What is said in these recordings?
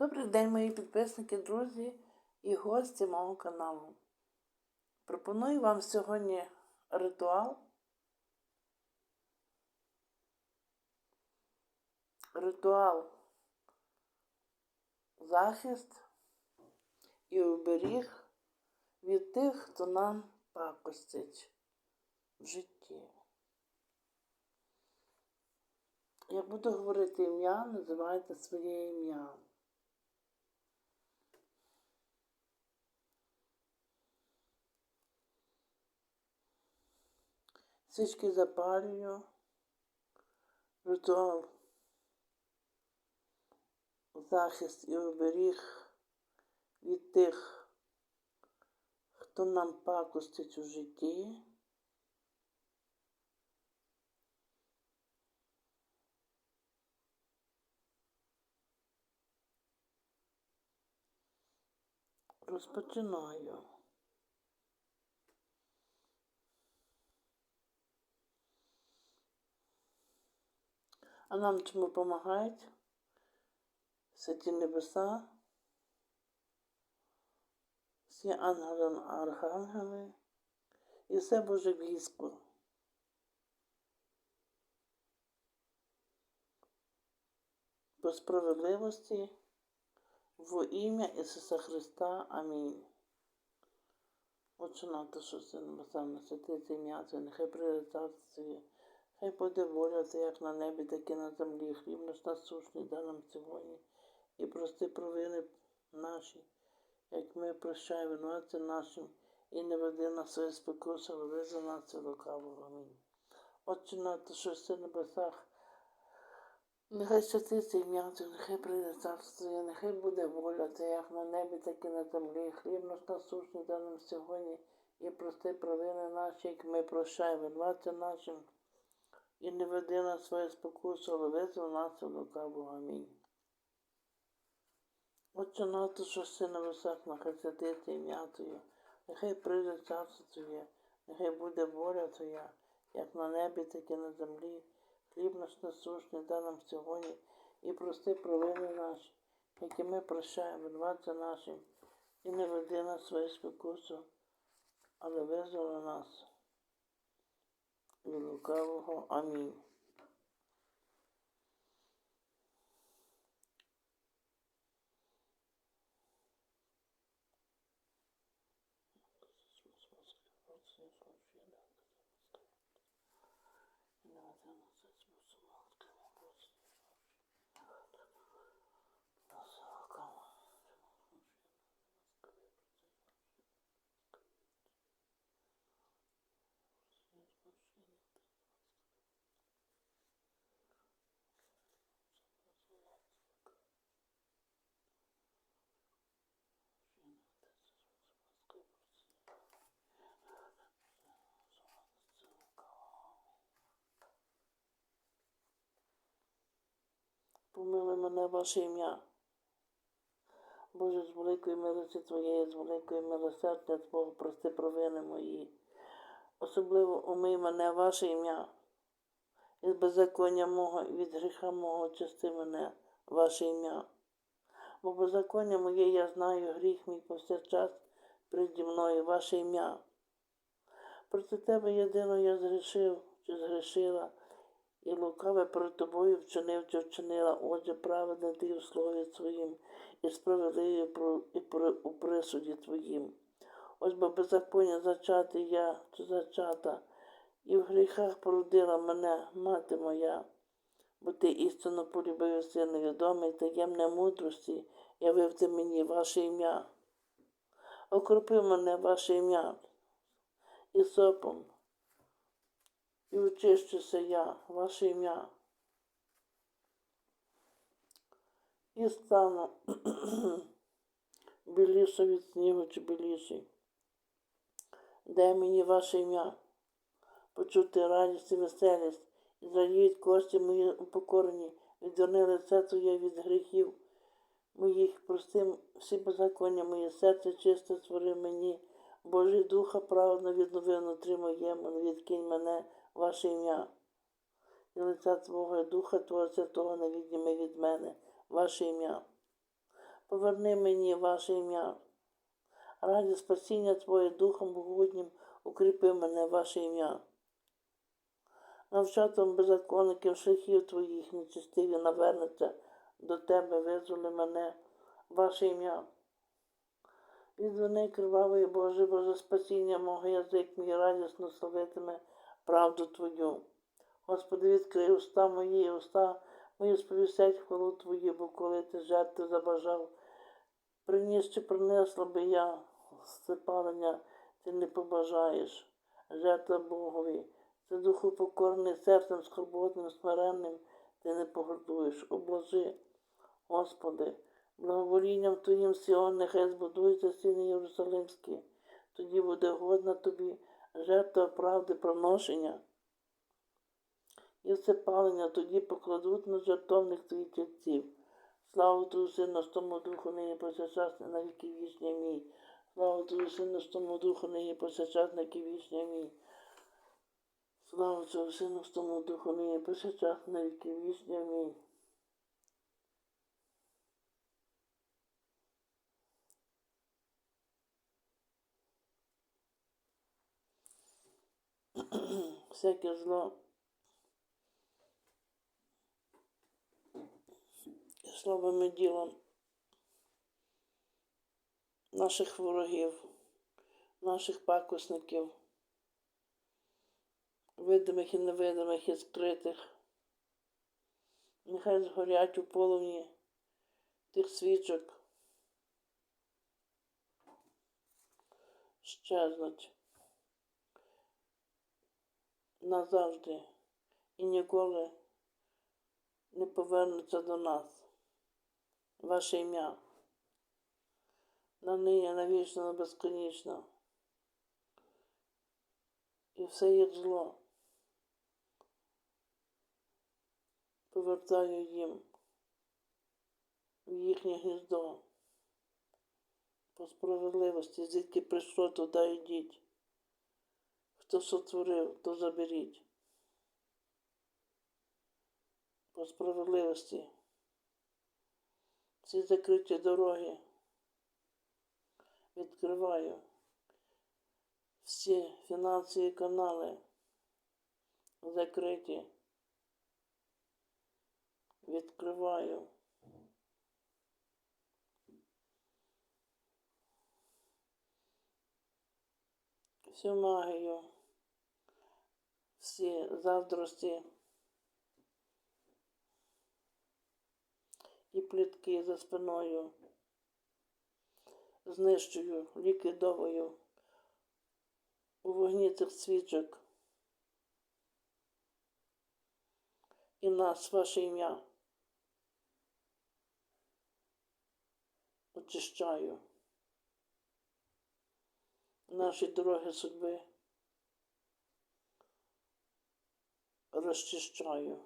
Добрий день, мої підписники, друзі і гості мого каналу. Пропоную вам сьогодні ритуал. Ритуал захист і оберіг від тих, хто нам пакостить в житті. Я буду говорити ім'я, називайте своє ім'я. Свічки запалюю. Ритуал. Захист і оберіг від тих, хто нам пакостить у житті. Розпочинаю. А нам чому допомагають? Святі небеса, всі ангели, архангели і все Боже військо. По справедливості во ім'я Ісуса Христа. Амінь. Отче нато, що си небеса, на святиться ім'я нехай Твоє, хай буде воля Твоя, як на небі, так і на землі. Хліб наш насущний дай нам сьогодні. І прости провини наші, як ми прощаємо винуватцям нашим, і не веди нас своє спокуси, але визволи нас лукавого. Амінь. Отче нато, що си на небесах, Нехай святиться ім'я нехай прийде царство нехай буде воля Твоя, як на небі, так і на землі. Хліб наш насущний дай нам сьогодні, і прости провини наші, як ми прощаємо винуватцям нашим, і не веди нас своє спокусу, але визволи нас від лукавого. Амінь. Отче нато, що си на висах, нехай святиться ім'я Твоє, нехай прийде царство Твоє, нехай буде воля Твоя, як на небі, так і на землі. Хліб наш насущний дай нам сьогодні і прости провини наші, які ми прощаємо винуватцям нашим, і не веди нас своє спокусу, але визволи нас від лукавого. Амінь. Помилуй мене ваше ім'я. Боже, з великої милості Твоєї, з великої милосердя Твого, прости провини мої. Особливо умий мене ваше ім'я. Із беззаконня мого, від гріха мого очисти мене, ваше ім'я. Бо беззаконня моє я знаю, гріх мій повсякчас приді мною, ваше ім'я. Проти тебе єдино я згрішив чи згрішила, і лукаве перед тобою вчинив чи вчинила, отже, праведне ти в слові своїм, і справедливі і у присуді твоїм. Ось бо беззаконня зачати я чи зачата, і в гріхах породила мене, мати моя. Бо ти істинно полюбив син невідомий, таємне мудрості, явив ти мені ваше ім'я. Окропив мене ваше ім'я і сопом, і очищуся я, ваше ім'я. І стану біліше від снігу чи біліший. Дай мені ваше ім'я, почути радість і веселість, і зрадіють кості мої упокорені, відверни лице Твоє від гріхів моїх, прости всі беззаконня мої, серце чисте створи мені, Божий Духа праведно віднови внутрі моєму, відкинь мене, ваше ім'я. І лиця Твого Духа Твого Святого не відніми від мене, ваше ім'я. Поверни мені ваше ім'я. Раді спасіння Твоє Духом Богуднім укріпи мене ваше ім'я. Навчатом беззаконників шляхів Твоїх нечистиві навернеться до Тебе, визволи мене ваше ім'я. Від вини кривавої Боже, Боже спасіння мого язик мій радісно славитиме правду Твою. Господи, відкрий уста мої, уста мої сповістять хвалу Твою, бо коли ти жертви забажав, приніс чи принесла би я запалення, ти не побажаєш. Жертва Богові, це духу покорний, серцем скорботним, смиренним, ти не погордуєш. Обложи, Господи, благоволінням Твоїм Сіон, нехай збудується стіни Єрусалимські, тоді буде годна тобі жертва правди проношення. І все палення тоді покладуть на жертовних твоїх тільців. Славу Твою Сину, тому духу нині повсякчас на віки вічні мій. Слава Твою Сину, тому духу нині повсякчас на віки вічні мій. Слава Твою Сину, тому духу нині повсякчас на віки вічні мій. Всяке зло і ділом наших ворогів, наших пакосників, видимих і невидимих і скритих. Нехай згорять у полум'ї тих свічок, щезнуть назавжди і ніколи не повернуться до нас. Ваше ім'я. На нині, навічно, на безконечно. І все їх зло. Повертаю їм в їхнє гніздо. По справедливості, звідки прийшло, туди йдіть. Хто сотворив, то заберіть. По справедливості. Всі закриті дороги. Відкриваю всі фінансові канали закриті. Відкриваю. Всю магію, всі заздрості і плітки за спиною. Знищую, ліквідовую у вогні цих свічок. І нас, ваше ім'я. Очищаю наші дороги судьби. Розчищаю.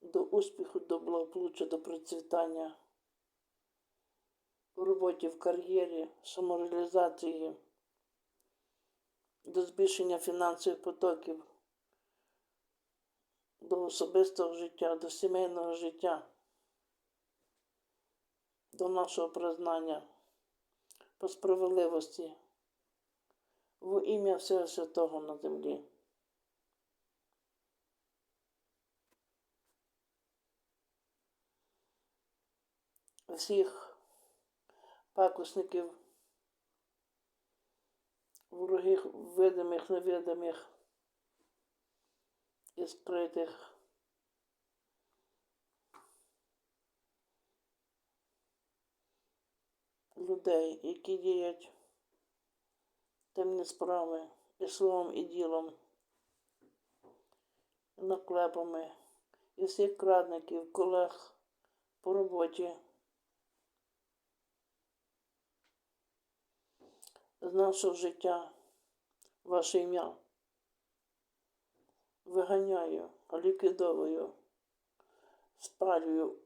До успіху, до благополуччя, до процвітання. У роботі, в кар'єрі, самореалізації, до збільшення фінансових потоків, до особистого життя, до сімейного життя, до нашого признання по справедливості. В ім'я всього святого на землі. Всіх пакусників, ворогів видимих, невидимих і скритих. Людей, які діють темні справи і словом, і ділом, наклепами, і всіх крадників, колег по роботі. З нашого життя ваше ім'я. Виганяю, ліквідовую, спалюю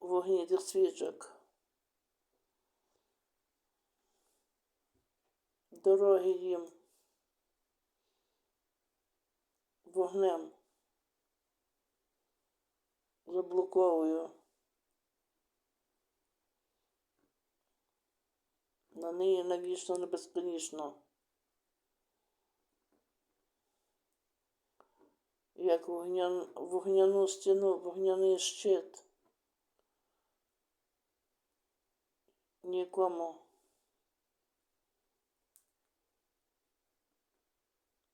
вогні тих свічок. Дороги їм вогнем заблоковую на неї навічно не безконечно. Як вогнян, вогняну стіну, вогняний щит. Нікому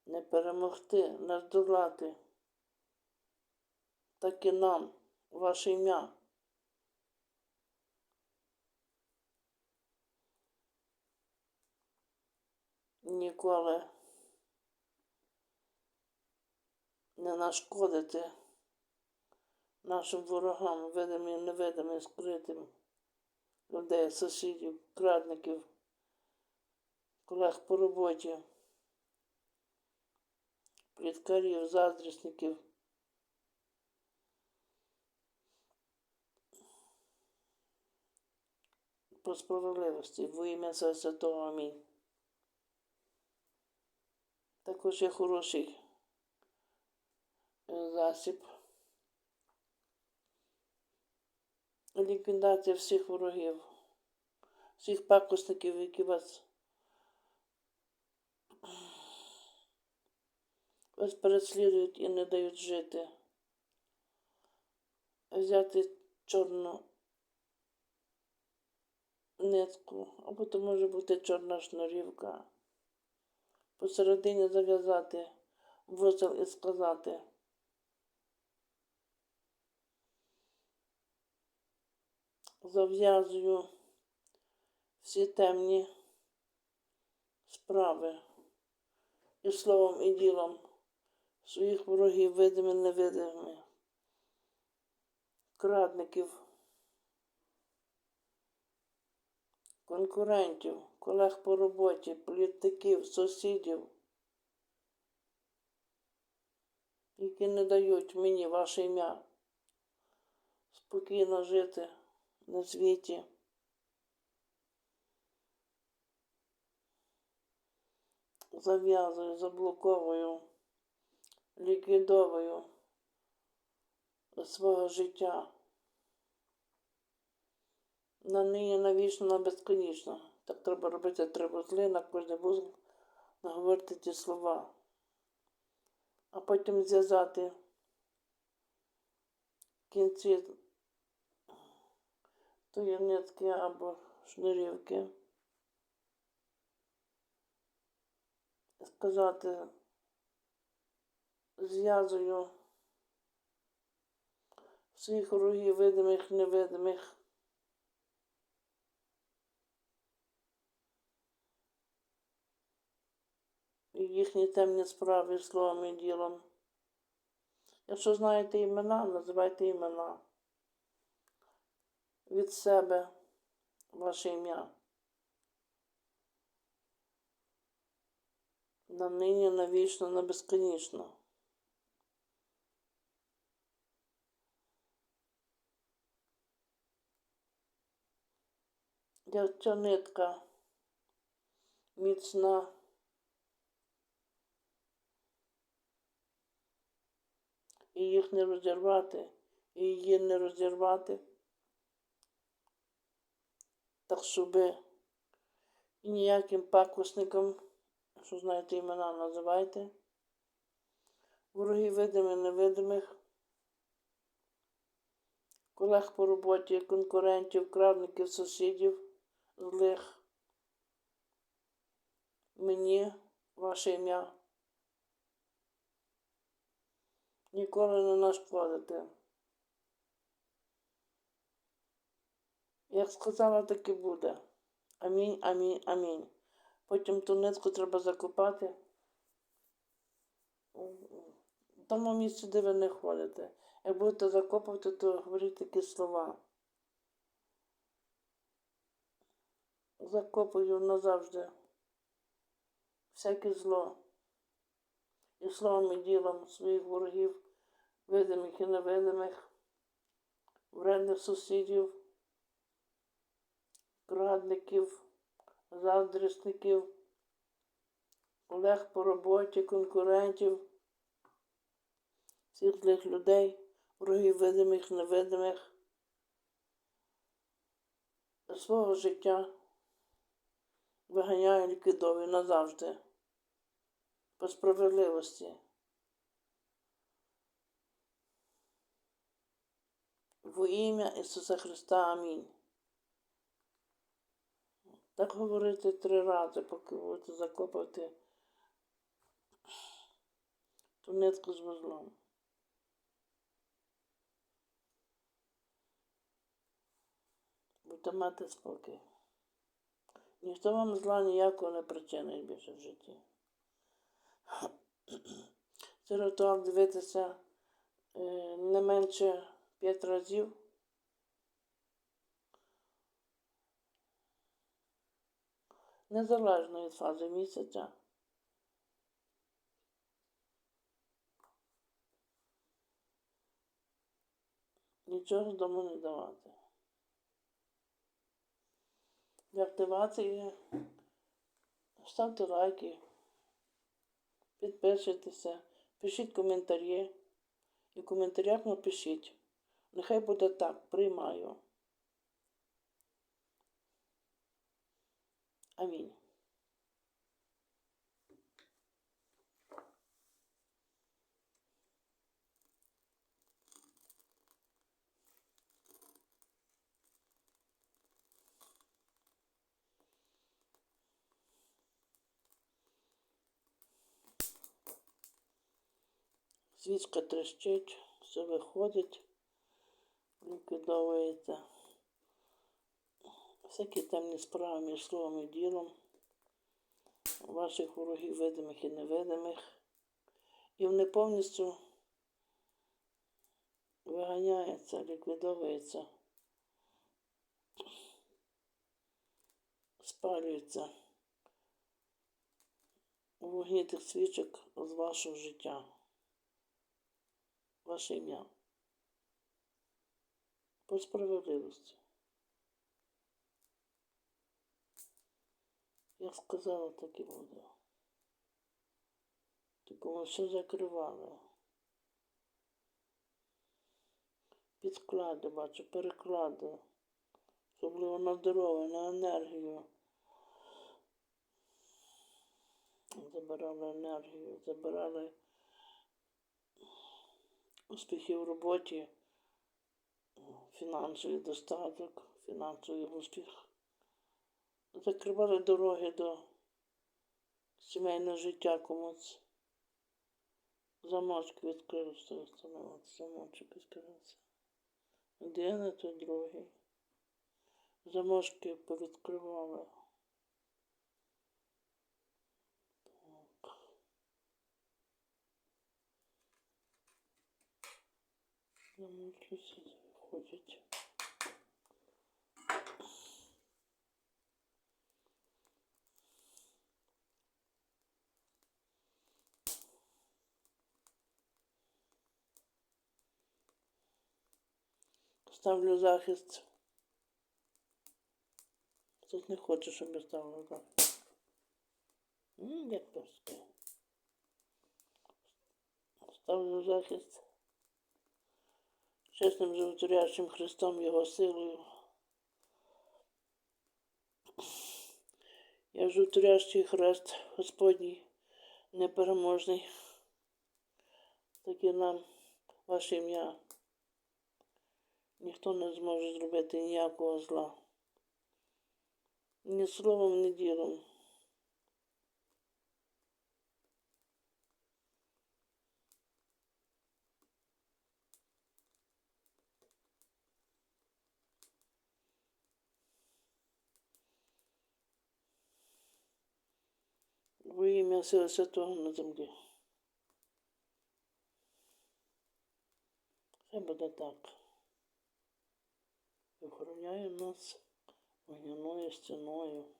не перемогти, не здолати. Так і нам, ваше ім'я. Ніколи не нашкодити нашим ворогам, видимим, невидимим, скритим людей, сусідів, крадників, колег по роботі, пліткарів, заздрісників. По справедливості во ім'я Святого Амінь. Також є хороший е, засіб. Ліквідація всіх ворогів, всіх пакосників, які вас, вас переслідують і не дають жити. Взяти чорну нитку, або то може бути чорна шнурівка. Посередині зав'язати вузол і сказати. Зав'язую всі темні справи і словом, і ділом своїх ворогів, видими, невидимими, крадників. конкурентів, колег по роботі, політиків, сусідів, які не дають мені ваше ім'я спокійно жити на світі. Зав'язую, заблоковую, ліквідовую свого життя на неї навічно, на безконечно. Так треба робити три вузли, на кожний вузол наговорити ті слова. А потім зв'язати кінці тої нитки або шнурівки. Сказати, зв'язую всіх ворогів видимих, невидимих. Їхні темні справи словом і ділом. Якщо знаєте імена, називайте імена. Від себе ваше ім'я. На нині, навічно, на безконечно. Як ця нитка міцна. І їх не розірвати, і її не розірвати. Так щоби і ніяким пакосником, що знаєте, імена називайте, ворогів видимих, невидимих, колег по роботі, конкурентів, крадників, сусідів, злих. Мені ваше ім'я. Ніколи не нашкодити. Як сказала, так і буде. Амінь, амінь, амінь. Потім ту нитку треба закопати в тому місці, де ви не ходите. Як будете закопувати, то говоріть такі слова. Закопую назавжди всяке зло і словом і ділом своїх ворогів, видимих і невидимих, вредних сусідів, крадників, заздрісників, колег по роботі, конкурентів, всіх злих людей, ворогів видимих, невидимих, свого життя виганяю ліквідовую назавжди. По справедливості. Во ім'я Ісуса Христа. Амінь. Так говорити три рази, поки будете закопати ту нитку з вузлом. Будете мати спокій. Ніхто вам зла ніякого не причинить більше в житті. Це ритуал дивитися е, не менше п'ять разів. Незалежно від фази місяця. Нічого дому не давати. Для активації ставте лайки, підписуйтеся, пишіть коментарі. І в коментарях напишіть. Нехай буде так, приймаю. Амінь. Свічка трещить, все виходить, ліквідовується. Всякі темні справи між словом і ділом, ваших ворогів видимих і невидимих. І вони повністю виганяється, ліквідовується, спалюється у вогні тих свічок з вашого життя. Ваше ім'я. По справедливості. Я сказала, так і буде. Ми все закривали. Підклади, бачу, переклади. Особливо на здоров'я, на енергію. Забирали енергію, забирали успіхи в роботі, фінансовий достаток, фінансовий успіх. Закривали дороги до сімейного життя комусь. Замочки відкрили, що встановити. Замочок відкрився. Один, а то другий. Замочки повідкривали. Замочки всі виходять. Ставлю захист. Тут не хоче, щоб я ставила захист. М, перське. Ставлю захист. Чесним животворящим Христом Його силою. Я животворящий хрест Господній, непереможний. Таке нам ваше ім'я. Ніхто не зможе зробити ніякого зла. Ні словом, ні ділом. Во ім'я Сила Святого на землі. Хай буде так. Охороняє нас вогняною стіною.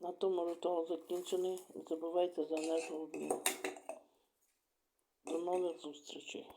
На тому ритуал закінчений. Не забувайте за енергію. До нових зустрічей.